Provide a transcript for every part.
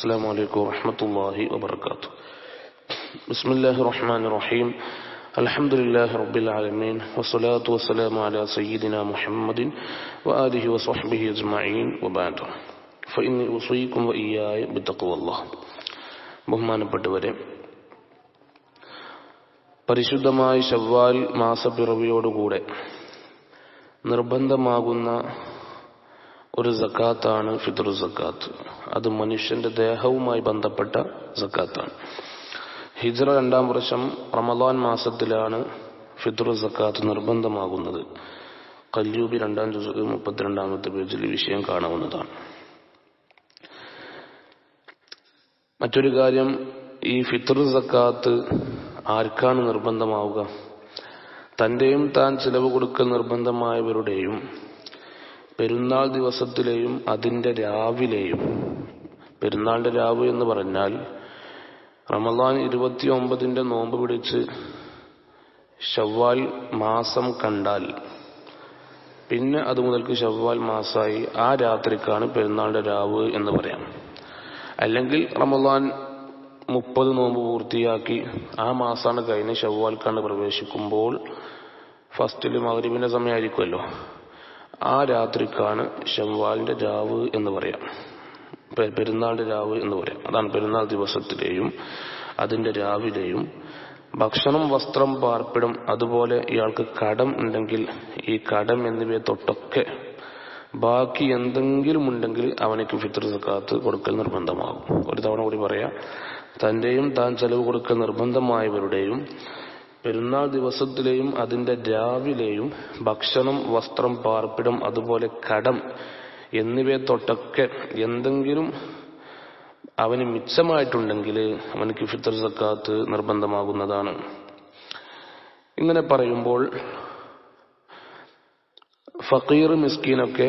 السلام عليكم ورحمة الله وبركاته بسم الله الرحمن الرحيم الحمد لله رب العالمين والصلاة والسلام على سيدنا محمد وآله وصحبه أجمعين وبعد فإني أوصيكم وإياي بتقوى الله ബഹുമാനപ്പെട്ടവരെ പരിശുദ്ധമായ ഷവ്വാൽ മാസപ്പിറവിയോടുകൂടെ നിർബന്ധമാകുന്ന ഒരു സക്കാത്താണ് ഫിത്ർ സക്കാത്ത്. അത് മനുഷ്യന്റെ ദേഹവുമായി ബന്ധപ്പെട്ട സക്കാത്താണ്. ഹിജ്റ രണ്ടാം വർഷം റമദാൻ മാസത്തിലാണ് ഫിത്ർ സക്കാത്ത് നിർബന്ധമാകുന്നത്. കല്യൂബി രണ്ടാം ദിവസം മുപ്പത്തിരണ്ടാമത്തെ പേജിൽ വിഷയം കാണാവുന്നതാണ്. മറ്റൊരു കാര്യം ഈ ഫിത്തർ സക്കാത്ത് ആർക്കാണ് നിർബന്ധമാവുക? തന്റെയും താൻ ചിലവ് കൊടുക്കൽ നിർബന്ധമായവരുടെയും പെരുന്നാൾ ദിവസത്തിലെയും അതിന്റെ രാവിലെയും. പെരുന്നാളിന്റെ രാവ് എന്ന് പറഞ്ഞാൽ റമദാൻ ഇരുപത്തി ഒമ്പതിന്റെ നോമ്പ് പിടിച്ച് ഷവ്വാൽ മാസം കണ്ടാൽ. പിന്നെ അത് മുതൽക്ക് ഷവ്വാൽ മാസമായി ആ രാത്രിക്കാണ് പെരുന്നാളിന്റെ രാവ് എന്ന് പറയാം. അല്ലെങ്കിൽ റമദാൻ മുപ്പത് നോമ്പ് പൂർത്തിയാക്കി ആ മാസമാണ് കഴിഞ്ഞ് ഷവ്വാൽക്കാണ്ട് പ്രവേശിക്കുമ്പോൾ ഫസ്റ്റിൽ മകരീബിന്റെ സമയമായിരിക്കുമല്ലോ. ആ രാത്രിക്കാണ് ഷവ്വാലിന്റെ രാവ് എന്ന് പറയാം. പെരുന്നാളിന്റെ രാവ് എന്ന് പറയാം. അതാണ് പെരുന്നാൾ ദിവസത്തിലെയും അതിന്റെ രാവിലെയും. ഭക്ഷണം വസ്ത്രം പാർപ്പിടം. അതുപോലെ ഇയാൾക്ക് കടം ഉണ്ടെങ്കിൽ ഈ കടം എന്നിവയെ തൊട്ടൊക്കെ ബാക്കി എന്തെങ്കിലും ഉണ്ടെങ്കിൽ അവനക്ക് ഫിത്ർ സക്കാത്ത് കൊടുക്കൽ നിർബന്ധമാകും. ഒരു തവണ കൂടി പറയാം. തന്റെയും താൻ ചെലവ് കൊടുക്കൽ നിർബന്ധമായവരുടെയും പെരുന്നാൾ ദിവസത്തിലെയും അതിന്റെ രാവിലെയും ഭക്ഷണം വസ്ത്രം പാർപ്പിടം അതുപോലെ കടം എന്നിവയെ തൊട്ടൊക്കെ എന്തെങ്കിലും അവന് മിച്ചമായിട്ടുണ്ടെങ്കിൽ അവനക്ക് ഫിത്തർ സക്കാത്ത് നിർബന്ധമാകുന്നതാണ്. ഇങ്ങനെ പറയുമ്പോൾ ഫക്കീർ മിസ്കീനൊക്കെ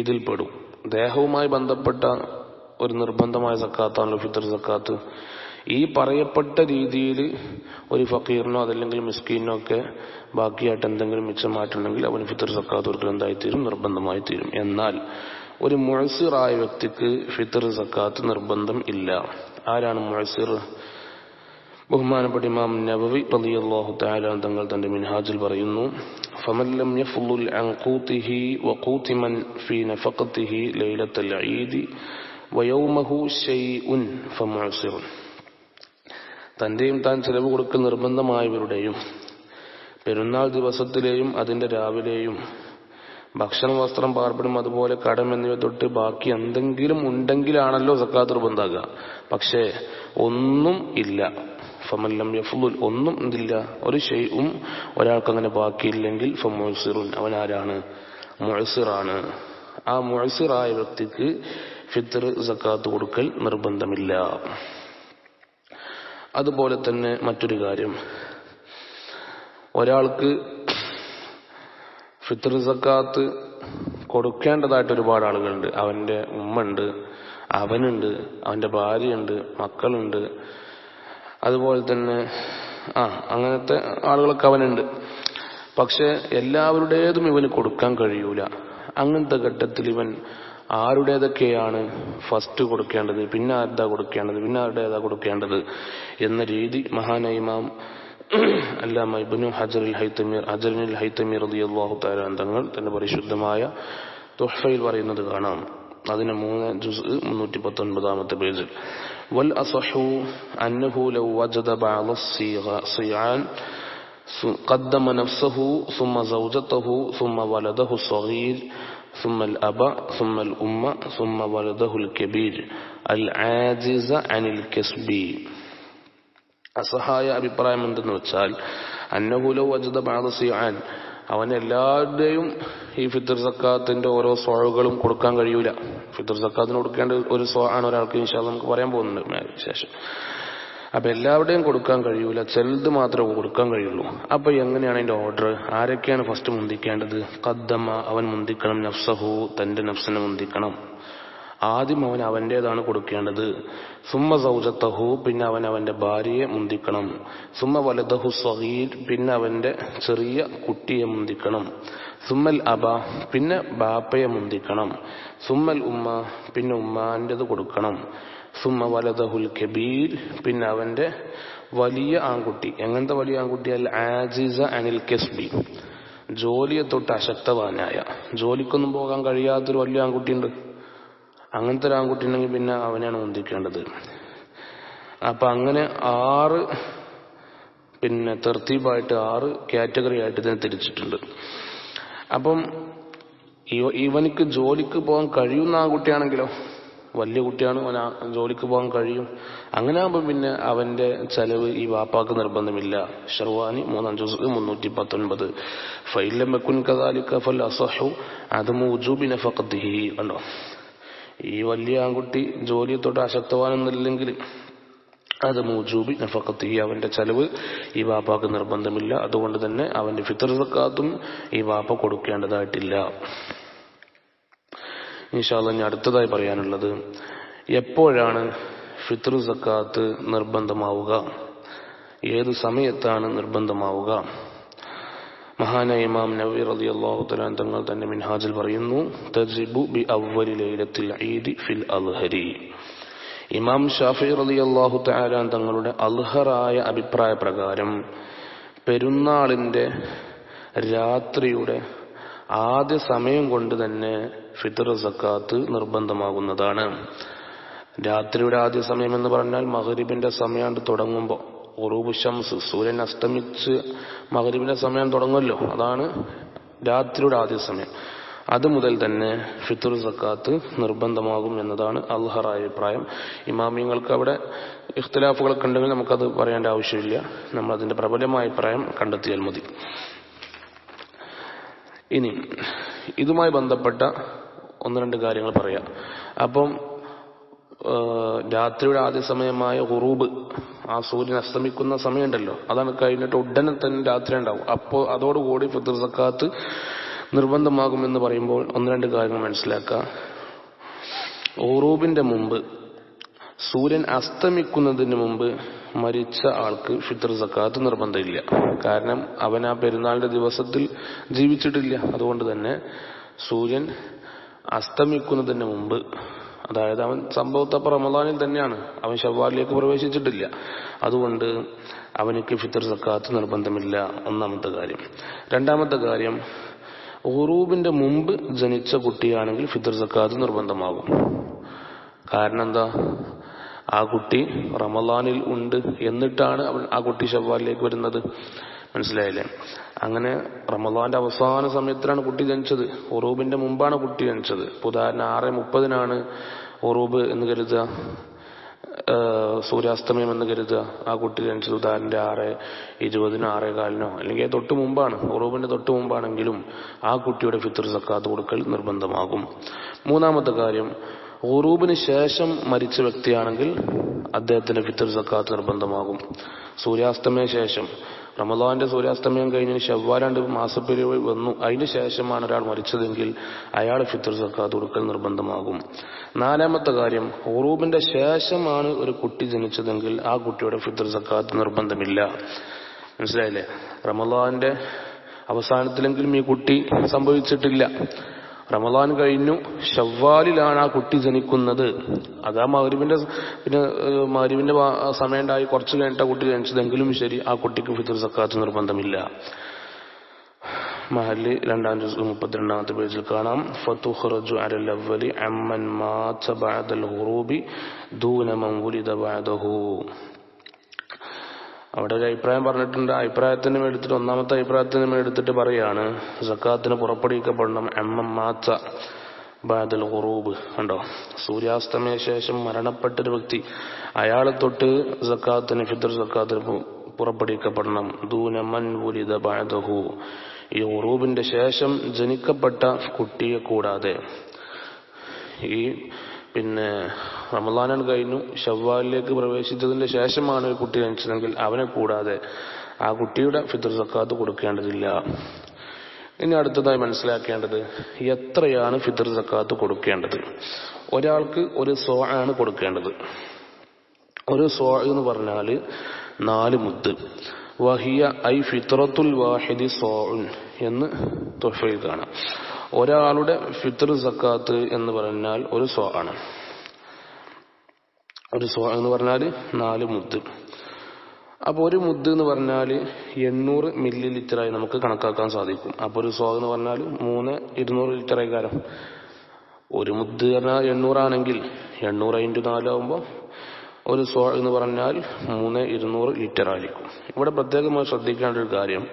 ഇതിൽപ്പെടും പെടും. ദേഹവുമായി ബന്ധപ്പെട്ട ഒരു നിർബന്ധമായ സക്കാത്താണല്ലോ ഫിത്തർ സക്കാത്ത്. ഈ പറയപ്പെട്ട രീതിയിൽ ഒരു ഫക്കീറിനോ അതല്ലെങ്കിൽ മിസ്കീനോ ഒക്കെ ബാക്കിയായിട്ട് എന്തെങ്കിലും മിച്ചം മാറ്റണമെങ്കിൽ അവന് ഫിത്തർ സക്കാത്ത് കൊടുക്കൽ തീരും നിർബന്ധമായി തീരും എന്നാൽ ഒരു മുഴസിറായ വ്യക്തിക്ക് ഫിത്തർ സക്കാത്ത് നിർബന്ധം ഇല്ല. ആരാണ് മുഴസിർ ബഹുമാനപ്പെട്ട ഇമാം നബവി പതിയാഹു തആല തങ്ങൾ തന്റെ മിൻഹാജിൽ പറയുന്നു ഫമൻ ഫീ ഈദി വയൗമഹു ശൈഉൻ തന്റെയും താൻ ചെലവ് കൊടുക്കൽ നിർബന്ധമായവരുടെയും പെരുന്നാൾ ദിവസത്തിലെയും അതിന്റെ രാവിലെയും ഭക്ഷണം വസ്ത്രം പാർപ്പിടും അതുപോലെ കടം എന്നിവ തൊട്ട് ബാക്കി എന്തെങ്കിലും ഉണ്ടെങ്കിലാണല്ലോ സക്കാത്ത് നിർബന്ധാകുക പക്ഷേ ഒന്നും ഇല്ല. ഫമല്ലം യഫുൽ ഒന്നും എന്തില്ല ഒരു ഷെയ്യും ഒരാൾക്ക് അങ്ങനെ ബാക്കിയില്ലെങ്കിൽ ഫമൊസിറുൻ അവൻ ആരാണ്? മൊഴസിറാണ് ആ മൊഴസിറായ വ്യക്തിക്ക് ഫിത്തർ സക്കാത്ത് കൊടുക്കൽ നിർബന്ധമില്ല. അതുപോലെ തന്നെ മറ്റൊരു കാര്യം. ഒരാൾക്ക് ഫിത്തർ സക്കാത്ത് കൊടുക്കേണ്ടതായിട്ട് ഒരുപാട് ആളുകളുണ്ട്. അവന്റെ ഉമ്മ ഉണ്ട് അവനുണ്ട് അവന്റെ ഭാര്യയുണ്ട് മക്കളുണ്ട്. അതുപോലെ തന്നെ ആ അങ്ങനത്തെ ആളുകളൊക്കെ അവനുണ്ട്. പക്ഷെ എല്ലാവരുടേതും ഇവന് കൊടുക്കാൻ കഴിയൂല. അങ്ങനത്തെ ഘട്ടത്തിൽ ഇവൻ ആരുടേതൊക്കെയാണ് ഫസ്റ്റ് കൊടുക്കേണ്ടത് പിന്നെ ആരുതാ കൊടുക്കേണ്ടത് പിന്നെ ആരുടേതാ കൊടുക്കേണ്ടത് എന്ന രീതി മഹാനൈമാം അല്ലാമ ഇബ്നു ഹജറുൽ ഹൈത്തമീർ ഹജറുൽ ഹൈത്തമീർ റളിയല്ലാഹു തആല തങ്ങൾ തന്റെ പരിശുദ്ധമായ തുഹ്ഫയിൽ പറയുന്നത് കാണാം അതിന് മൂന്ന് ജുസ് മുന്നൂറ്റി പത്തൊൻപതാമത്തെ പേജിൽ വൽ അസഹു അന്നഹു ലൗ വജദ ബഅദ الصيعان قدم نفسه ثم زوجته ثم ولده الصغير ثم الأب ثم الأم ثم ولده الكبير العاجز عن الكسب അസഹായ അഭിപ്രായം എന്തെന്ന് വെച്ചാൽ അന്നഹുലോ വജത ബാദസിയാൻ അവൻ എല്ലാവരുടെയും ഈ ഫിത്തർ സക്കാത്തിന്റെ ഓരോ സോഴുകളും കൊടുക്കാൻ കഴിയൂല ഫിത്തർ സക്കാത്തിന് കൊടുക്കേണ്ട ഒരു സോ ആണ് ഒരാൾക്ക് ഇൻഷാ നമുക്ക് പറയാൻ പോകുന്നുണ്ട് ശേഷം അപ്പൊ എല്ലാവരുടെയും കൊടുക്കാൻ കഴിയൂല. ചിലത് മാത്രമേ കൊടുക്കാൻ കഴിയുള്ളൂ. അപ്പൊ എങ്ങനെയാണ് അതിന്റെ ഓർഡർ ആരൊക്കെയാണ് ഫസ്റ്റ് മുന്തിക്കേണ്ടത്? കദ്ദമ്മ അവൻ മുന്തിക്കണം നഫ്സഹു തന്റെ നഫ്സിനെ മുന്തിക്കണം. ആദ്യം അവൻ അവന്റേതാണ് കൊടുക്കേണ്ടത്. സുമ സൗജത്തഹു പിന്നെ അവൻ അവന്റെ ഭാര്യയെ മുന്തിക്കണം. സുമ വലതഹു സഹീർ പിന്നെ അവന്റെ ചെറിയ കുട്ടിയെ മുന്തിക്കണം. സുമൽ അബ പിന്നെ ബാപ്പയെ മുന്തിക്കണം. സുമൽ ഉമ്മ പിന്നെ ഉമ്മാന്റേത് കൊടുക്കണം. സുമ വലതഹുൽ കബീർ പിന്നെ അവന്റെ വലിയ ആൺകുട്ടി. എങ്ങനത്തെ വലിയ ആൺകുട്ടി? അൽ ആജിസ അനിൽ കെസ്ബി. ജോലിയെ തൊട്ട് അശക്തവാനായ. ജോലിക്കൊന്നും പോകാൻ കഴിയാത്തൊരു വലിയ ആൺകുട്ടിയുണ്ട്. അങ്ങനത്തെ ഒരു ആൺകുട്ടി ഉണ്ടെങ്കിൽ പിന്നെ അവനെയാണ് ഒന്തിക്കേണ്ടത് അപ്പൊ അങ്ങനെ ആറ് പിന്നെ തെർത്തീബായിട്ട് ആറ് കാറ്റഗറി ആയിട്ട് ഇതിനെ തിരിച്ചിട്ടുണ്ട്. അപ്പം ഇവ- ഇവനിക്ക് ജോലിക്ക് പോകാൻ കഴിയുന്ന ആൺകുട്ടിയാണെങ്കിലോ? വലിയ കുട്ടിയാണ് അവൻ ജോലിക്ക് പോകാൻ കഴിയും. അങ്ങനെ ആകുമ്പോൾ പിന്നെ അവന്റെ ചെലവ് ഈ വാപ്പാക്ക് നിർബന്ധമില്ല. ഷർവാനി മൂന്നാം ജുസ് മുന്നൂറ്റി പത്തൊൻപത് ഫൈലം വെക്കുൻ കദാലിക്ക ഫൽ അസഹു അത് മുജൂബിനെ ഫക്കത്തിഹി കണ്ടോ? ഈ വലിയ ആൺകുട്ടി ജോലിയെ തൊട്ട് അശക്തവാനൊന്നില്ലെങ്കിൽ അത് മൂജൂബി നഫക്കത്തി അവന്റെ ചെലവ് ഈ വാപ്പാക്ക് നിർബന്ധമില്ല. അതുകൊണ്ട് തന്നെ അവന്റെ ഫിത്തർ സക്കാത്തും ഈ വാപ്പ കൊടുക്കേണ്ടതായിട്ടില്ല. ഇൻഷാല്ല ഞാൻ അടുത്തതായി പറയാനുള്ളത് എപ്പോഴാണ് ഫിത്ർ സക്കാത്ത് നിർബന്ധമാവുക? ഏത് സമയത്താണ് നിർബന്ധമാവുക? മഹാനായ ഇമാം നബി റളിയല്ലാഹു തലാൻ തങ്ങൾ തന്നെ മിൻഹാജിൽ പറയുന്നു തജിബു ബി അവ്വലി ലൈലത്തിൽ ഫിൽ അൽഹരി ഇമാം ഷാഫി റളിയല്ലാഹു തലാൻ തങ്ങളുടെ അൽഹറായ അഭിപ്രായ പ്രകാരം പെരുന്നാളിന്റെ രാത്രിയുടെ ആദ്യ സമയം കൊണ്ട് തന്നെ ഫിത്തർ സക്കാത്ത് നിർബന്ധമാകുന്നതാണ്. രാത്രിയുടെ ആദ്യ സമയം എന്ന് പറഞ്ഞാൽ മഗ്രിബിന്റെ സമയം തുടങ്ങുമ്പോൾ ഉറൂബ് സൂര്യൻ അസ്തമിച്ച് മഗ്രിബിന്റെ സമയം തുടങ്ങുമല്ലോ. അതാണ് രാത്രിയുടെ ആദ്യ സമയം. അത് മുതൽ തന്നെ ഫിത്തുർ സക്കാത്ത് നിർബന്ധമാകും എന്നതാണ് അൽഹറായ അഭിപ്രായം. ഇമാമിയങ്ങൾക്ക് അവിടെ ഇഖ്തിലാഫുകളൊക്കെ ഉണ്ടെങ്കിൽ നമുക്കത് പറയേണ്ട ആവശ്യമില്ല. നമ്മൾ അതിന്റെ പ്രബലമായ അഭിപ്രായം കണ്ടെത്തിയാൽ മതി. ഇനി ഇതുമായി ബന്ധപ്പെട്ട ഒന്ന് രണ്ട് കാര്യങ്ങൾ പറയാം. അപ്പം രാത്രിയുടെ ആദ്യ സമയമായ ഉറൂബ് ആ സൂര്യൻ അസ്തമിക്കുന്ന സമയമുണ്ടല്ലോ. അതാണ് കഴിഞ്ഞിട്ട് ഉടനെ തന്നെ രാത്രി ഉണ്ടാവും. അപ്പോൾ അതോടുകൂടി ഫിത്തർ സക്കാത്ത് നിർബന്ധമാകുമെന്ന് പറയുമ്പോൾ ഒന്ന് രണ്ട് കാര്യങ്ങൾ മനസ്സിലാക്കുക ഉറൂബിന്റെ മുമ്പ് സൂര്യൻ അസ്തമിക്കുന്നതിന് മുമ്പ് മരിച്ച ആൾക്ക് ഫിത്തർ സക്കാത്ത് നിർബന്ധമില്ല. കാരണം അവൻ ആ പെരുന്നാളിന്റെ ദിവസത്തിൽ ജീവിച്ചിട്ടില്ല. അതുകൊണ്ട് തന്നെ സൂര്യൻ അസ്തമിക്കുന്നതിന് മുമ്പ് അതായത് അവൻ സംഭവത്തപ്പ റമദാനിൽ തന്നെയാണ്. അവൻ ഷവ്വാലിലേക്ക് പ്രവേശിച്ചിട്ടില്ല. അതുകൊണ്ട് അവനിക്ക് ഫിത്തർ സക്കാത്ത് നിർബന്ധമില്ല. ഒന്നാമത്തെ കാര്യം. രണ്ടാമത്തെ കാര്യം ഉറൂബിന്റെ മുമ്പ് ജനിച്ച കുട്ടിയാണെങ്കിൽ ഫിത്തർ സക്കാത്ത് നിർബന്ധമാകും. കാരണം എന്താ? ആ കുട്ടി റമദാനിൽ ഉണ്ട് എന്നിട്ടാണ് അവൻ ആ കുട്ടി ഷവ്വാലിലേക്ക് വരുന്നത്. മനസ്സിലായില്ലേ? അങ്ങനെ റമദാന്റെ അവസാന സമയത്തിലാണ് കുട്ടി ജനിച്ചത്. ഒറൂബിന്റെ മുമ്പാണ് കുട്ടി ജനിച്ചത്. ഉദാഹരണം ആറ് മുപ്പതിനാണ് ഒറൂബ് എന്ന് കരുതുക. സൂര്യാസ്തമയം എന്ന് കരുതുക. ആ കുട്ടി ജനിച്ചത് ഉദാഹരണന്റെ ആറ് ഇരുപതിനോ ആറേ കാലിനോ അല്ലെങ്കിൽ തൊട്ട് മുമ്പാണ്. ഉറൂബിന്റെ തൊട്ട് മുമ്പാണെങ്കിലും ആ കുട്ടിയുടെ ഫിത്തർ സക്കാത്ത് കൊടുക്കൽ നിർബന്ധമാകും. മൂന്നാമത്തെ കാര്യം ഉറൂബിന് ശേഷം മരിച്ച വ്യക്തിയാണെങ്കിൽ അദ്ദേഹത്തിന്റെ ഫിത്തർ സക്കാത്ത് നിർബന്ധമാകും. സൂര്യാസ്തമയ ശേഷം റമദാന്റെ സൂര്യാസ്തമയം കഴിഞ്ഞ് ശവ്വാലാണ്ട് മാസപ്പിരിവ് വന്നു. അതിന് ശേഷമാണ് ഒരാൾ മരിച്ചതെങ്കിൽ അയാൾ ഫിത്തർ സക്കാത്ത് കൊടുക്കൽ നിർബന്ധമാകും. നാലാമത്തെ കാര്യം ഉറൂബിന്റെ ശേഷമാണ് ഒരു കുട്ടി ജനിച്ചതെങ്കിൽ ആ കുട്ടിയുടെ ഫിത്തർ സക്കാത്ത് നിർബന്ധമില്ല. മനസ്സിലായില്ലേ? റമദാന്റെ അവസാനത്തിലെങ്കിലും ഈ കുട്ടി സംഭവിച്ചിട്ടില്ല. റമദാൻ കഴിഞ്ഞു. ഷവ്വാലിലാണ് ആ കുട്ടി ജനിക്കുന്നത്. അത് ആ പിന്നെ മഹരിവിന്റെ സമയം ഉണ്ടായി കുറച്ച് കഴിഞ്ഞിട്ട് ആ കുട്ടി ജനിച്ചതെങ്കിലും ശരി ആ കുട്ടിക്ക് ഫിത്തർ സക്കാത്ത് നിർബന്ധമില്ല. മഹൽ രണ്ടാം ദിവസം മുപ്പത്തിരണ്ടാമത്തെ പേജിൽ കാണാം. ഫതുഹ്റജു അലൽ അവലി അമ്മൻ മാത ബഅദൽ ഹുറൂബി ദൂന മൻ ബഅദഹു. അവിടെ ഒരു അഭിപ്രായം പറഞ്ഞിട്ടുണ്ട്. അഭിപ്രായത്തിന് എടുത്തിട്ട് ഒന്നാമത്തെ അഭിപ്രായത്തിന് എടുത്തിട്ട് പറയാണ് സക്കാത്തിന് പുറപ്പെടുവിക്കപ്പെടണം എമ്മം മാച്ച ബാദൽ ഖുറൂബ് കണ്ടോ? സൂര്യാസ്തമയ ശേഷം മരണപ്പെട്ടൊരു വ്യക്തി അയാളെ തൊട്ട് സക്കാത്തിന് ഫിത്തർ സക്കാത്തിന് പുറപ്പെടുവിക്കപ്പെടണം. ദൂന മൻ ഉലിത ബാദഹു ഈ ഉറൂബിന്റെ ശേഷം ജനിക്കപ്പെട്ട കുട്ടിയെ കൂടാതെ ഈ പിന്നെ റമദാനാണ് കഴിഞ്ഞു ഷവ്വാലിലേക്ക് പ്രവേശിച്ചതിന്റെ ശേഷമാണ് ഒരു കുട്ടി ജനിച്ചതെങ്കിൽ അവനെ കൂടാതെ ആ കുട്ടിയുടെ ഫിത്തർ സക്കാത്ത് കൊടുക്കേണ്ടതില്ല. ഇനി അടുത്തതായി മനസ്സിലാക്കേണ്ടത് എത്രയാണ് ഫിത്തർ സക്കാത്ത് കൊടുക്കേണ്ടത്? ഒരാൾക്ക് ഒരു സോ ആണ് കൊടുക്കേണ്ടത്. ഒരു സോ എന്ന് പറഞ്ഞാൽ നാല് മുത്ത് വഹിയ ഐ ഫിത്രത്തുൽ വാഹിദി സോ എന്ന് തൊഫയിൽ കാണാം. ഒരാളുടെ ഫിത്ർ സക്കാത്ത് എന്ന് പറഞ്ഞാൽ ഒരു സോ ആണ്. ഒരു സോ എന്ന് പറഞ്ഞാൽ നാല് മുദ്. അപ്പോൾ ഒരു മുദ് എന്ന് പറഞ്ഞാൽ എണ്ണൂറ് മില്ലി ലിറ്ററായി നമുക്ക് കണക്കാക്കാൻ സാധിക്കും. അപ്പോൾ ഒരു സോ എന്ന് പറഞ്ഞാൽ മൂന്ന് ഇരുന്നൂറ് ലിറ്ററായി കാരം. ഒരു മുദ് പറഞ്ഞാൽ എണ്ണൂറാണെങ്കിൽ എണ്ണൂറ് ഇന്റു നാലാവുമ്പോൾ ഒരു സോ എന്ന് പറഞ്ഞാൽ മൂന്ന് ഇരുന്നൂറ് ലിറ്റർ ആയിരിക്കും. ഇവിടെ പ്രത്യേകമായി ശ്രദ്ധിക്കേണ്ട ഒരു കാര്യം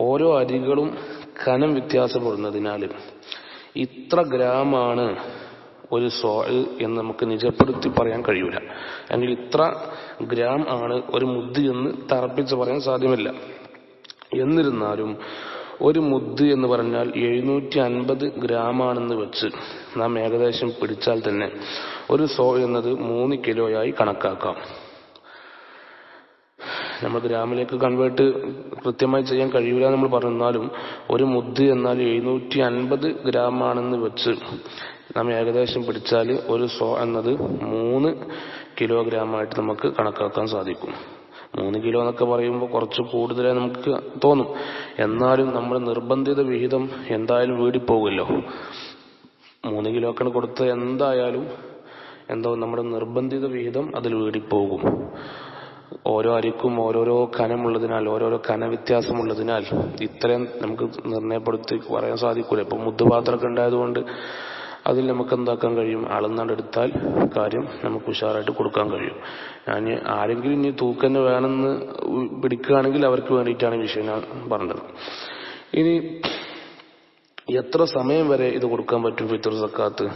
ഓരോ അരികളും കനം വ്യത്യാസപ്പെടുന്നതിനാലും ഇത്ര ഗ്രാമാണ് ഒരു സോയിൽ എന്ന് നമുക്ക് നിജപ്പെടുത്തി പറയാൻ കഴിയൂല. അല്ലെങ്കിൽ ഇത്ര ഗ്രാം ആണ് ഒരു മുദ്ദ് എന്ന് തറപ്പിച്ച് പറയാൻ സാധ്യമല്ല. എന്നിരുന്നാലും ഒരു മുദ്ദ് എന്ന് പറഞ്ഞാൽ എഴുന്നൂറ്റി അൻപത് ഗ്രാമാണെന്ന് വെച്ച് നാം ഏകദേശം പിടിച്ചാൽ തന്നെ ഒരു സോ എന്നത് മൂന്ന് കിലോയായി കണക്കാക്കാം. നമ്മൾ ഗ്രാമിലേക്ക് കൺവേർട്ട് കൃത്യമായി ചെയ്യാൻ കഴിയില്ല നമ്മൾ പറഞ്ഞാലും ഒരു മുദ്ദ് എന്നാൽ എഴുന്നൂറ്റി അൻപത് ഗ്രാമാണെന്ന് വെച്ച് നമ്മൾ ഏകദേശം പിടിച്ചാൽ ഒരു സോ എന്നത് മൂന്ന് കിലോഗ്രാമായിട്ട് നമുക്ക് കണക്കാക്കാൻ സാധിക്കും. മൂന്ന് കിലോ എന്നൊക്കെ പറയുമ്പോൾ കുറച്ച് കൂടുതലായി നമുക്ക് തോന്നും. എന്നാലും നമ്മൾ നിർബന്ധിത വിഹിതം എന്തായാലും വീടിപ്പോകുമല്ലോ. മൂന്ന് കിലോ ഒക്കെ കൊടുത്ത് എന്തായാലും എന്തോ നമ്മുടെ നിർബന്ധിത വിഹിതം അതിൽ വീടിപ്പോകും. ഓരോ അരിക്കും ഓരോരോ കനമുള്ളതിനാൽ ഓരോരോ കന വ്യത്യാസമുള്ളതിനാൽ ഇത്രയും നമുക്ക് നിർണയപ്പെടുത്തി പറയാൻ സാധിക്കൂല. ഇപ്പൊ മുദ്ദുപാത്രമൊക്കെ ഉണ്ടായതുകൊണ്ട് അതിൽ നമുക്ക് എന്താക്കാൻ കഴിയും? അളന്നാണ്ടെടുത്താൽ കാര്യം നമുക്ക് ഉഷാറായിട്ട് കൊടുക്കാൻ കഴിയും. ഞാൻ ആരെങ്കിലും ഇനി തൂക്കന്നെ വേണമെന്ന് പിടിക്കുകയാണെങ്കിൽ അവർക്ക് വേണ്ടിയിട്ടാണ് വിഷയം ഞാൻ പറഞ്ഞത്. ഇനി എത്ര സമയം വരെ ഇത് കൊടുക്കാൻ പറ്റും ഫിത്തർ സക്കാത്ത്?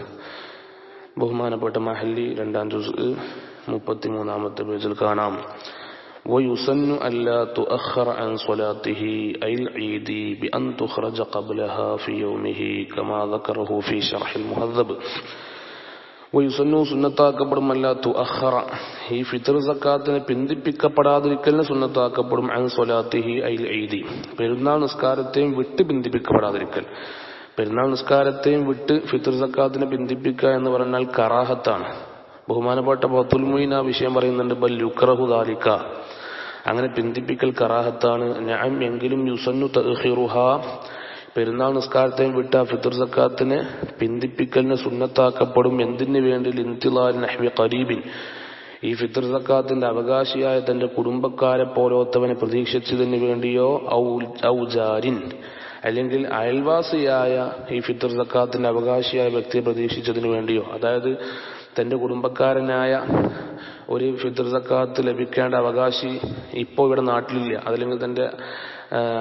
ബഹുമാനപ്പെട്ട മഹല്ലി രണ്ടാം ജുസ് മുപ്പത്തിമൂന്നാമത്തെ പേജിൽ കാണാം ويسن ألا تؤخر عن صلاته أي العيد بأن تخرج قبلها في يومه كما ذكره في شرح المهذب വയുസന്നു സുന്നത്താക്കപ്പെടും അല്ല തുഅഖറ ഈ ഫിത്തർ സക്കാത്തിനെ പിന്തിപ്പിക്കപ്പെടാതിരിക്കലിന് സുന്നത്താക്കപ്പെടും അൻ സ്വലാത്തിഹി ഐൽ എയ്തി പെരുന്നാൾ നിസ്കാരത്തെയും വിട്ട് പിന്തിപ്പിക്കപ്പെടാതിരിക്കൽ പെരുന്നാൾ നിസ്കാരത്തെയും വിട്ട് ഫിത്തർ സക്കാത്തിനെ പിന്തിപ്പിക്കുക എന്ന് പറഞ്ഞാൽ കറാഹത്താണ് ബഹുമാനപ്പെട്ട ബത്തുൽമൊയ്ൻ ആ വിഷയം പറയുന്നുണ്ട് ബൽ യുക്രഹു ദാലിക്ക അങ്ങനെ പിന്തിപ്പിക്കൽ കറാഹത്താണ്. ഞാൻ എങ്കിലും യുസന്നു തഹിറുഹ പെരുന്നാൾ നിസ്കാരത്തെയും വിട്ട ഫിത്തർ സക്കാത്തിനെ പിന്തിപ്പിക്കലിന് സുന്നത്താക്കപ്പെടും. എന്തിനു വേണ്ടി? ലിന്തിലാൽ നഹ്വി ഖരീബിൻ. ഈ ഫിത്തർ സക്കാത്തിന്റെ അവകാശിയായ തന്റെ കുടുംബക്കാരെ പോലോത്തവനെ പ്രതീക്ഷിച്ചതിന് വേണ്ടിയോ? ഔജാരിൻ അല്ലെങ്കിൽ അയൽവാസിയായ ഈ ഫിത്തർ സക്കാത്തിന്റെ അവകാശിയായ വ്യക്തിയെ പ്രതീക്ഷിച്ചതിന് വേണ്ടിയോ? അതായത് തന്റെ കുടുംബക്കാരനായ ഒരു ഫിദ്രസക്കാത്ത് ലഭിക്കേണ്ട അവകാശി ഇപ്പോൾ ഇവിടെ നാട്ടിലില്ല. അതല്ലെങ്കിൽ തന്റെ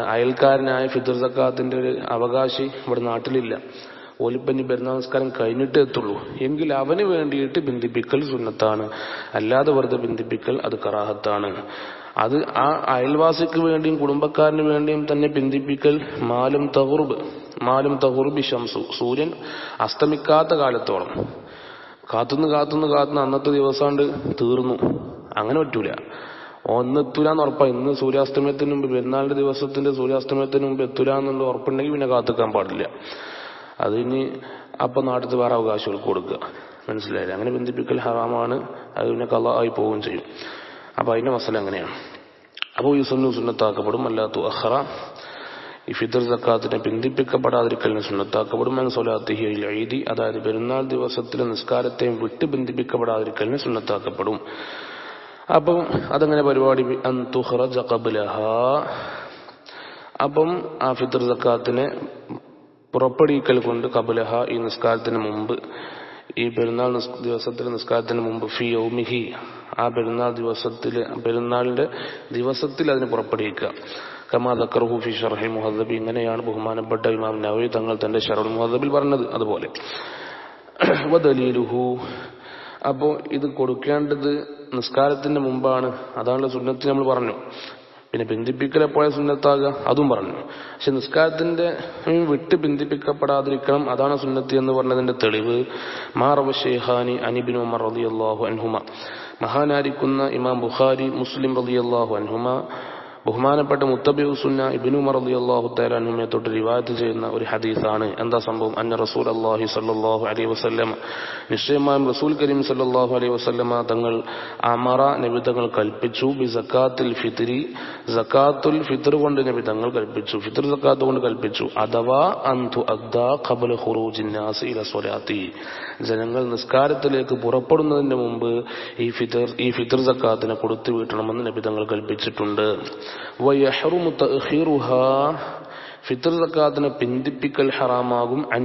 അയൽക്കാരനായ ഫിദ്രസക്കാത്തിന്റെ ഒരു അവകാശി ഇവിടെ നാട്ടിലില്ല. ഓലിപ്പനി പെരുന്നാമസ്കാരം കഴിഞ്ഞിട്ടേ എത്തുള്ളൂ. എങ്കിൽ അവന് വേണ്ടിയിട്ട് ബന്ധിപ്പിക്കൽ സുന്നത്താണ്. അല്ലാതെ വെറുതെ ബന്ധിപ്പിക്കൽ അത് കറാഹത്താണ്. അത് ആ അയൽവാസിക്ക് വേണ്ടിയും കുടുംബക്കാരന് വേണ്ടിയും തന്നെ ബന്ധിപ്പിക്കൽ മാലും തഹുർബ് മാലും തഹുർബി ഷംസു സൂര്യൻ അസ്തമിക്കാത്ത കാലത്തോളം. കാത്തുനിന്ന് കാത്തുനിന്ന് കാത്തുനിന്ന് അന്നത്തെ ദിവസമാണ്ട് തീർന്നു. അങ്ങനെ പറ്റൂല. ഒന്ന് എത്തൂലെന്ന് ഉറപ്പാണ് ഇന്ന് സൂര്യാസ്തമയത്തിന് മുമ്പ് പെരുന്നാളിന്റെ ദിവസത്തിന്റെ സൂര്യാസ്തമയത്തിന് മുമ്പ് എത്തൂല എന്നുള്ള ഉറപ്പുണ്ടെങ്കിൽ പിന്നെ കാത്തുക്കാൻ പാടില്ല. അത് ഇനി അപ്പൊ നാട്ടിൽ വേറെ അവകാശങ്ങൾക്ക് കൊടുക്കുക. മനസ്സിലായില്ലേ? അങ്ങനെ ബന്ധിപ്പിക്കൽ ഹറാമാണ്. അത് പിന്നെ കല ആയി പോവുകയും ചെയ്യും. അപ്പൊ അതിന്റെ മസല അങ്ങനെയാണ്. അപ്പോൾ ഈ സുന്നു സുന്നത്താക്കപ്പെടും. അല്ലാത്തു അഹ്റ ഈ ഫിദർ സക്കാത്തിനെ ബന്ധിപ്പിക്കപ്പെടാതിരിക്കലിന് സുന്നത്താക്കപ്പെടും എന്ന് സൊലാത്തിഹി എഴുതി അതായത് പെരുന്നാൾ ദിവസത്തിലെ നിസ്കാരത്തെയും വിട്ട് ബന്ധിപ്പിക്കപ്പെടാതിരിക്കലിന് സുന്നത്താക്കപ്പെടും. അപ്പം അതങ്ങനെ പരിപാടി? അന്തുഹറ അപ്പം ആ ഫിത്തർ സക്കാത്തിനെ പുറപ്പെടിക്കൽ കൊണ്ട് കബുലഹ ഈ നിസ്കാരത്തിന് മുമ്പ് ഈ പെരുന്നാൾ ദിവസത്തിലെ നിസ്കാരത്തിന് മുമ്പ് ഫി ഔമിഹി ആ പെരുന്നാൾ ദിവസത്തിൽ പെരുന്നാളിന്റെ ദിവസത്തിൽ അതിന് പുറപ്പെടുവിക്കുക. കമാ ദക്കർഹു ഫി ഷർഹിൽ മുഹദ്ദബി. ഇങ്ങനെയാണ് ബഹുമാനപ്പെട്ട ഇമാം നവി തങ്ങൾ തന്റെ ഷറൽ മുഹദ്ദബിൽ പറഞ്ഞത് അതുപോലെ. വദലീലുഹു ഇത് കൊടുക്കേണ്ടത് നിസ്കാരത്തിന്റെ മുമ്പാണ്. അതാണ് സുന്നത്ത് നമ്മൾ പറഞ്ഞു. പിന്നെ ബന്ധിപ്പിക്കലെപ്പോയ സുന്നത്താകുക അതും പറഞ്ഞു. പക്ഷെ നിസ്കാരത്തിന്റെ വിട്ട് ബന്ധിപ്പിക്കപ്പെടാതിരിക്കണം അതാണ് സുന്നത്ത് എന്ന് പറഞ്ഞതിന്റെ തെളിവ്. മാറവ ഷെയ്ഹാനി അനിബിൻ ഉമർ റളിയല്ലാഹു അൻഹുമ. മഹാനായിരിക്കുന്ന ഇമാം ബുഖാരി മുസ്ലിം റളിയല്ലാഹു അൻഹുമ. ബഹുമാനപ്പെട്ട മുത്തബി സുന്ന ഇബിനു മറലി അള്ളാഹു തലാനുമെ തൊട്ട് റിവായത്ത് ചെയ്യുന്ന ഒരു ഹദീസാണ്. എന്താ സംഭവം? അന്ന റസൂൽ അള്ളാഹി സല്ലാഹു അലൈഹി വസ്ലം നിശ്ചയമായും റസൂൽ കരീം സല്ലാഹു അലൈഹി വസ്ലമ തങ്ങൾ അമറ നബിതങ്ങൾ കൽപ്പിച്ചു. ബി സക്കാത്തിൽ ഫിത്രി സക്കാത്തുൽ ഫിത്ർ കൊണ്ട് നബിതങ്ങൾ കൽപ്പിച്ചു. ഫിത്ർ സക്കാത്ത് കൊണ്ട് കൽപ്പിച്ചു. അഥവാ അന്തു അദ്ദാ ഖബൽ ഖുറൂജിന്നാസ് ഇല സ്വലാത്തി. ജനങ്ങൾ നിസ്കാരത്തിലേക്ക് പുറപ്പെടുന്നതിന് മുമ്പ് ഈ ഫിത്തർ ഈ ഫിത്തർ സക്കാത്തിനെ കൊടുത്തു വീട്ടണമെന്ന് നബിതങ്ങൾ കൽപ്പിച്ചിട്ടുണ്ട്. വയഹ്റുമു ഫിത്തർ സക്കാത്തിനെ പിന്തിപ്പിക്കൽ ഹറാമാകും അൻ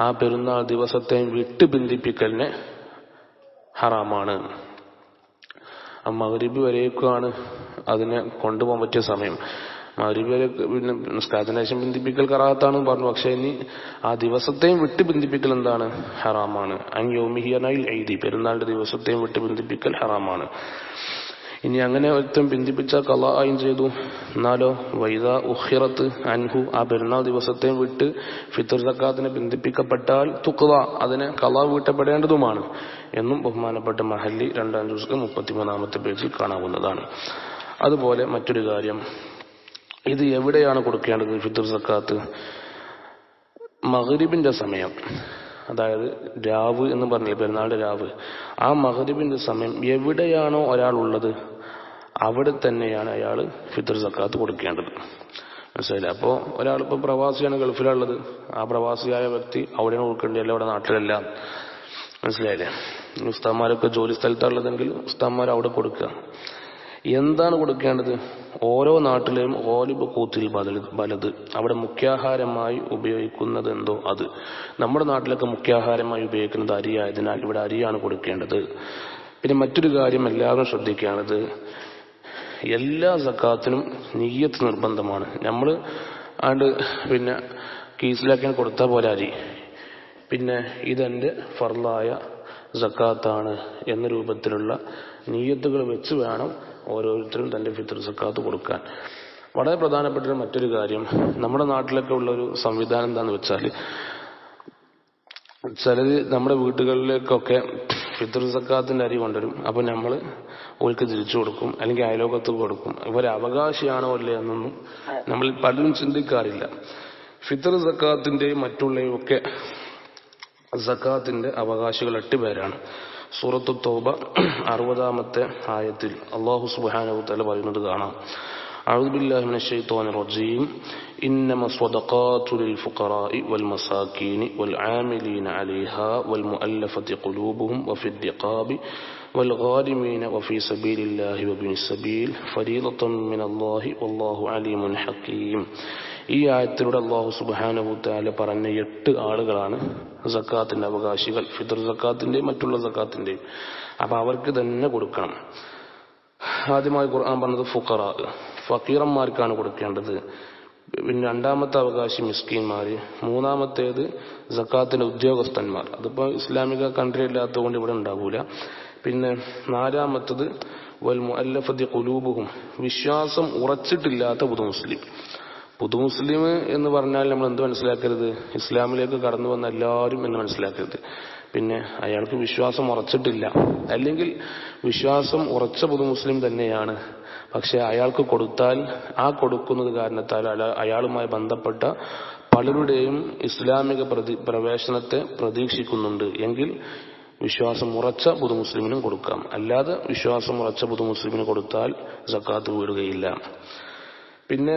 ആ പെരുന്നാൾ ദിവസത്തെ വിട്ട് പിന്തിപ്പിക്കലിനെ ഹറാമാണ്. മകരീബ് വരേക്കാണ് അതിനെ കൊണ്ടുപോകാൻ പറ്റിയ സമയം. മകരീബ് വരെ പിന്നെ നിസ്കാരത്തിന് ശേഷം ബന്ധിപ്പിക്കൽ കറാത്താണ് പറഞ്ഞു. പക്ഷെ ഇനി ആ ദിവസത്തെയും വിട്ട് ബന്ധിപ്പിക്കൽ എന്താണ്? ഹറാമാണ്. അൻ യോമിഹിയനായി എഴുതി പെരുന്നാളിന്റെ ദിവസത്തെയും വിട്ട് ബന്ധിപ്പിക്കൽ ഹറാമാണ്. ഇനി അങ്ങനെ ഒരുത്തം ബന്ധിപ്പിച്ച കലായും ചെയ്തു. എന്നാലോ വൈദ ഉഹിറത്ത് അൻഹു ആ പെരുന്നാൾ ദിവസത്തെ വിട്ട് ഫിത്തർ സക്കാത്തിനെ ബന്ധിപ്പിക്കപ്പെട്ടാൽ തുക്കുക അതിനെ കല വീട്ടപ്പെടേണ്ടതുമാണ് എന്നും ബഹുമാനപ്പെട്ട മഹല്ലി രണ്ടാം ദിവസം മുപ്പത്തിമൂന്നാമത്തെ പേജിൽ കാണാവുന്നതാണ്. അതുപോലെ മറ്റൊരു കാര്യം. ഇത് എവിടെയാണ് കൊടുക്കേണ്ടത് ഫിത്തർ സക്കാത്ത്? മഹരിബിന്റെ സമയം. അതായത് രാവ് എന്ന് പറഞ്ഞില്ല പെരുന്നാളുടെ രാവ്. ആ മഹരിബിന്റെ സമയം എവിടെയാണോ ഒരാൾ ഉള്ളത് അവിടെ തന്നെയാണ് അയാൾ ഫിത്തർ സക്കാത്ത് കൊടുക്കേണ്ടത്. മനസ്സിലായില്ല? അപ്പോൾ ഒരാളിപ്പോൾ പ്രവാസിയാണ് ഗൾഫിലുള്ളത്. ആ പ്രവാസിയായ വ്യക്തി അവിടെയാണ് കൊടുക്കേണ്ടത്. അവിടെ നാട്ടിലല്ല. മനസ്സിലായില്ലേ? ഉസ്താന്മാരൊക്കെ ജോലി സ്ഥലത്താണുള്ളതെങ്കിൽ ഉസ്താന്മാർ അവിടെ കൊടുക്കുക. എന്താണ് കൊടുക്കേണ്ടത്? ഓരോ നാട്ടിലെയും ഓലിബ് കൂത്തിൽ വലത് അവിടെ മുഖ്യാഹാരമായി ഉപയോഗിക്കുന്നത് എന്തോ അത്. നമ്മുടെ നാട്ടിലൊക്കെ മുഖ്യാഹാരമായി ഉപയോഗിക്കുന്നത് അരിയായതിനാൽ ഇവിടെ അരിയാണ് കൊടുക്കേണ്ടത്. പിന്നെ മറ്റൊരു കാര്യം എല്ലാവരും ശ്രദ്ധിക്കുകയാണത്. എല്ലാ സക്കാത്തിനും നീയത്ത് നിർബന്ധമാണ്. നമ്മൾ ആണ്ട് പിന്നെ കീസിലാക്കാൻ കൊടുത്താൽ അരി പിന്നെ ഇതെന്റെ ഫർലായ സക്കാത്താണ് എന്ന രൂപത്തിലുള്ള നീയത്തുകൾ വെച്ച് വേണം ഓരോരുത്തരും തന്റെ ഫിത്തർ സക്കാത്ത് കൊടുക്കാൻ. വളരെ പ്രധാനപ്പെട്ട മറ്റൊരു കാര്യം നമ്മുടെ നാട്ടിലൊക്കെ ഉള്ള ഒരു സംവിധാനം എന്താണെന്ന് വെച്ചാൽ ചിലത് നമ്മുടെ വീട്ടുകളിലേക്കൊക്കെ ഫിത്തർ സക്കാത്തിന്റെ അരി കൊണ്ടുവരും. അപ്പൊ നമ്മൾ ഓൾക്ക് തിരിച്ചു കൊടുക്കും അല്ലെങ്കിൽ അയലോകത്ത് കൊടുക്കും. ഇവരെ അവകാശിയാണോ അല്ലേ എന്നൊന്നും നമ്മൾ പലരും ചിന്തിക്കാറില്ല. ഫിത്തർ സക്കാത്തിന്റെയും മറ്റുള്ളയും ഒക്കെ സക്കാത്തിന്റെ അവകാശികൾ എട്ട് പേരാണ്. സൂറത്തു തോബ അറുപതാമത്തെ ആയത്തിൽ അള്ളാഹു സുബാനവു തല പറയുന്നത് കാണാം. أعوذ بالله من الشيطان الرجيم إنما الصدقات للفقراء والمساكين والعاملين عليها والمؤلفة قلوبهم وفي الرقاب والغارمين وفي سبيل الله وابن السبيل فريضة من الله والله عليم حكيم ഈ ആയത്തിലൂടെ അള്ളാഹു സുബാനുഭൂത്താല പറഞ്ഞ എട്ട് ആളുകളാണ് സക്കാത്തിന്റെ അവകാശികൾ ഫിദർ സക്കാത്തിന്റെയും മറ്റുള്ള സക്കാത്തിന്റെയും അപ്പൊ അവർക്ക് തന്നെ കൊടുക്കണം ആദ്യമായി ഖുർആൻ പറഞ്ഞത് ഫുഖറ ഫക്കീറന്മാർക്കാണ് കൊടുക്കേണ്ടത്. പിന്നെ രണ്ടാമത്തെ അവകാശി മിസ്കീൻമാര് മൂന്നാമത്തേത് സക്കാത്തിന്റെ ഉദ്യോഗസ്ഥന്മാർ. അതിപ്പോ ഇസ്ലാമിക കൺട്രി അല്ലാത്തതുകൊണ്ട് ഇവിടെ ഉണ്ടാവൂല. പിന്നെ നാലാമത്തത് വൽ മുഅല്ലഫതി കുലൂബുഹും വിശ്വാസം ഉറച്ചിട്ടില്ലാത്ത പുതു മുസ്ലിം. പുതു മുസ്ലിം എന്ന് പറഞ്ഞാൽ നമ്മൾ എന്ത് മനസ്സിലാക്കരുത്? ഇസ്ലാമിലേക്ക് കടന്നു വന്ന എല്ലാവരും എന്ന് മനസ്സിലാക്കരുത്. പിന്നെ അയാൾക്ക് വിശ്വാസം ഉറച്ചിട്ടില്ല. അല്ലെങ്കിൽ വിശ്വാസം ഉറച്ച പുതു മുസ്ലിം തന്നെയാണ്. പക്ഷെ അയാൾക്ക് കൊടുത്താൽ ആ കൊടുക്കുന്നത് കാരണത്താൽ അയാളുമായി ബന്ധപ്പെട്ട പലരുടെയും ഇസ്ലാമിക പ്രതി പ്രവേശനത്തെ പ്രതീക്ഷിക്കുന്നുണ്ട്. എങ്കിൽ വിശ്വാസം ഉറച്ച പുതു മുസ്ലിമിനും കൊടുക്കാം. അല്ലാതെ വിശ്വാസം ഉറച്ച പുതു മുസ്ലിമിന് കൊടുത്താൽ സക്കാത്ത് വീടുകയില്ല. പിന്നെ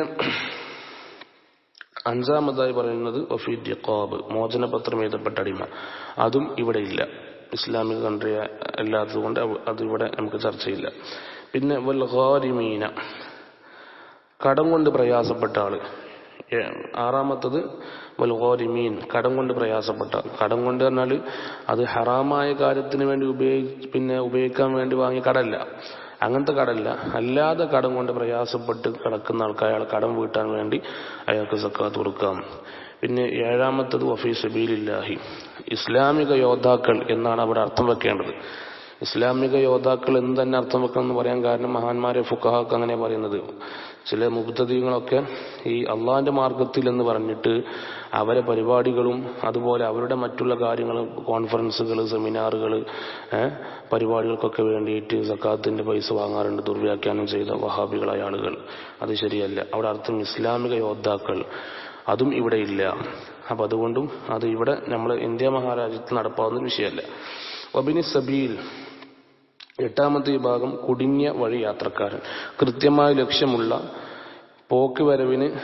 അഞ്ചാമതായി പറയുന്നത് ഡിഖാബ് മോചനപത്രം എഴുതപ്പെട്ട അടിമ. അതും ഇവിടെ ഇല്ല. ഇസ്ലാമിക കൺട്രി അല്ലാത്തതുകൊണ്ട് അത് ഇവിടെ നമുക്ക് ചർച്ചയില്ല. പിന്നെ വൽ ഖാരിമീന കടം കൊണ്ട് പ്രയാസപ്പെട്ട ആൾ. ആറാമത്തത് വൽഗാരിമീൻ കടം കൊണ്ട് പ്രയാസപ്പെട്ട കടം കൊണ്ട് പറഞ്ഞാൽ അത് ഹറാമായ കാര്യത്തിന് വേണ്ടി ഉപയോഗി പിന്നെ ഉപയോഗിക്കാൻ വേണ്ടി വാങ്ങിയ കടല്ല. അങ്ങനത്തെ കടല്ല അല്ലാതെ കടം കൊണ്ട് പ്രയാസപ്പെട്ട് കിടക്കുന്ന ആൾക്കാർ അയാൾ കടം വീട്ടാൻ വേണ്ടി അയാൾക്ക് സക്കാത്ത് കൊടുക്കാം. പിന്നെ ഏഴാമത്തത് വഫീ സബീലില്ലാഹി. ഇസ്ലാമിക യോദ്ധാക്കൾ എന്നാണ് അവിടെ അർത്ഥം വെക്കേണ്ടത്. ഇസ്ലാമിക യോദ്ധാക്കൾ എന്ന് തന്നെ അർത്ഥം വെക്കണം എന്ന് പറയാൻ കാരണം മഹാന്മാരെ ഫുക്കാഹക്ക് അങ്ങനെ പറയുന്നത്. ചില മുബ്തദീങ്ങളൊക്കെ ഈ അള്ളാഹിന്റെ മാർഗത്തിൽ എന്ന് പറഞ്ഞിട്ട് അവരെ പരിപാടികളും അതുപോലെ അവരുടെ മറ്റുള്ള കാര്യങ്ങളും കോൺഫറൻസുകൾ സെമിനാറുകൾ പരിപാടികൾക്കൊക്കെ വേണ്ടിയിട്ട് സക്കാത്തിന്റെ പൈസ വാങ്ങാറുണ്ട് ദുർവ്യാഖ്യാനം ചെയ്ത വഹാബികളായ ആളുകൾ. അത് ശരിയല്ല. അവിടെ അർത്ഥം ഇസ്ലാമിക യോദ്ധാക്കൾ. അതും ഇവിടെ ഇല്ല. അപ്പൊ അതുകൊണ്ടും അത് ഇവിടെ നമ്മൾ ഇന്ത്യ മഹാരാജ്യത്ത് നടപ്പാവുന്ന വിഷയമല്ല. ഒബിനി സബീൽ എട്ടാമത്തെ വിഭാഗം കുടുങ്ങിയ വഴി യാത്രക്കാരൻ. കൃത്യമായ ലക്ഷ്യമുള്ള പോക്ക് വരവിന്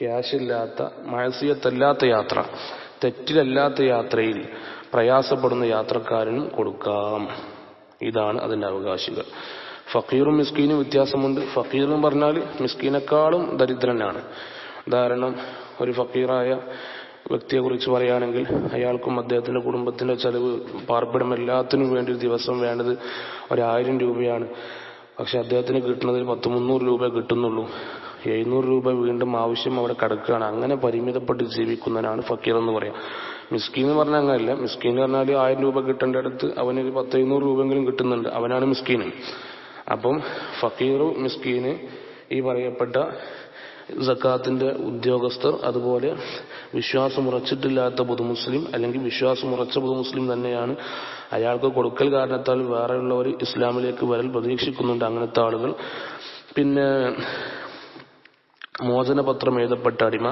ക്യാഷില്ലാത്ത മഴസിയത്തല്ലാത്ത യാത്ര തെറ്റിലല്ലാത്ത യാത്രയിൽ പ്രയാസപ്പെടുന്ന യാത്രക്കാരനും കൊടുക്കാം. ഇതാണ് അതിന്റെ അവകാശികൾ. ഫക്കീറും മിസ്കീനും വ്യത്യാസമുണ്ട്. ഫക്കീർ എന്ന് പറഞ്ഞാൽ മിസ്കീനേക്കാളും ദരിദ്രനാണ്. ഉദാഹരണം ഒരു ഫക്കീറായ വ്യക്തിയെ കുറിച്ച് പറയുകയാണെങ്കിൽ അയാൾക്കും അദ്ദേഹത്തിന്റെ കുടുംബത്തിന്റെ ചെലവ് പാർപ്പിടം എല്ലാത്തിനും വേണ്ടി ഒരു ദിവസം വേണ്ടത് ഒരായിരം രൂപയാണ്. പക്ഷെ അദ്ദേഹത്തിന് കിട്ടുന്നതിൽ പത്ത് മുന്നൂറ് രൂപ കിട്ടുന്നുള്ളൂ. എഴുന്നൂറ് രൂപ വീണ്ടും ആവശ്യം അവിടെ കിടക്കുകയാണ്. അങ്ങനെ പരിമിതപ്പെട്ട് ജീവിക്കുന്നതിനാണ് ഫക്കീർ എന്ന് പറയാം. മിസ്കീൻ എന്ന് പറഞ്ഞാൽ അങ്ങനെയല്ല. മിസ്കീൻ എന്ന് പറഞ്ഞാൽ ആയിരം രൂപ കിട്ടേണ്ട അടുത്ത് അവനൊരു പത്ത് എഴുന്നൂറ് രൂപയെങ്കിലും കിട്ടുന്നുണ്ട്. അവനാണ് മിസ്കീൻ. അപ്പം ഫക്കീറും മിസ്കീന് ഈ പറയപ്പെട്ട സക്കാത്തിന്റെ ഉദ്യോഗസ്ഥർ അതുപോലെ വിശ്വാസം ഉറച്ചിട്ടില്ലാത്ത പൊതുമുസ്ലിം അല്ലെങ്കിൽ വിശ്വാസം ഉറച്ച പൊതുമുസ്ലിം തന്നെയാണ്. അയാൾക്ക് കൊടുക്കൽ കാരണത്താൽ വേറെയുള്ളവർ ഇസ്ലാമിലേക്ക് വരൽ പ്രതീക്ഷിക്കുന്നുണ്ട് അങ്ങനത്തെ ആളുകൾ. പിന്നെ മോചനപത്രം എഴുതപ്പെട്ട അടിമ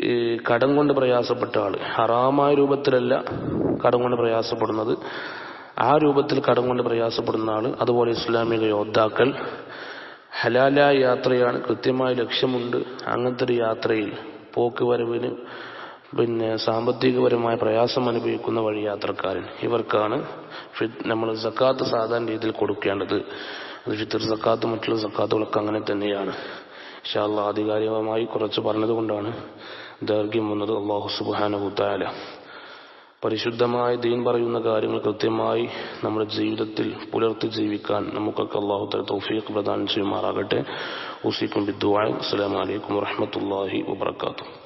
ഈ കടം കൊണ്ട് പ്രയാസപ്പെട്ട ആൾ. ഹറാമായ രൂപത്തിലല്ല കടം കൊണ്ട് പ്രയാസപ്പെടുന്നത്. ആ രൂപത്തിൽ കടം കൊണ്ട് പ്രയാസപ്പെടുന്ന ആൾ അതുപോലെ ഇസ്ലാമിക യോദ്ധാക്കൾ ഹലാലായ യാത്രയാണ് കൃത്യമായ ലക്ഷ്യമുണ്ട്. അങ്ങനത്തെ ഒരു യാത്രയിൽ പോക്ക് വരവിന് പിന്നെ സാമ്പത്തികപരമായ പ്രയാസം അനുഭവിക്കുന്ന വഴി യാത്രക്കാരൻ. ഇവർക്കാണ് നമ്മൾ സക്കാത്ത് സാധാരണ രീതിയിൽ കൊടുക്കേണ്ടത്. അത് ഫിത്തർ സക്കാത്ത് മറ്റുള്ള സക്കാത്തുകളൊക്കെ അങ്ങനെ തന്നെയാണ്. ഇൻഷാല്ല ആധികാരികമായി കുറച്ച് പറഞ്ഞതുകൊണ്ടാണ് ദൈർഘ്യം വന്നത്. അള്ളാഹു സുബാനുഭൂത്തായ പരിശുദ്ധമായ ദീൻ പറയുന്ന കാര്യങ്ങൾ കൃത്യമായി നമ്മുടെ ജീവിതത്തിൽ പുലർത്തി ജീവിക്കാൻ നമുക്കൊക്കെ അള്ളാഹു തല തൗഫീഖ് പ്രദാനം ചെയ്യുമാറാകട്ടെ. ഉസിക്കും ബിദ്ദുവായ അസ്സലാമലൈക്കും വറഹമത്തല്ലാഹി വബർക്കാത്തു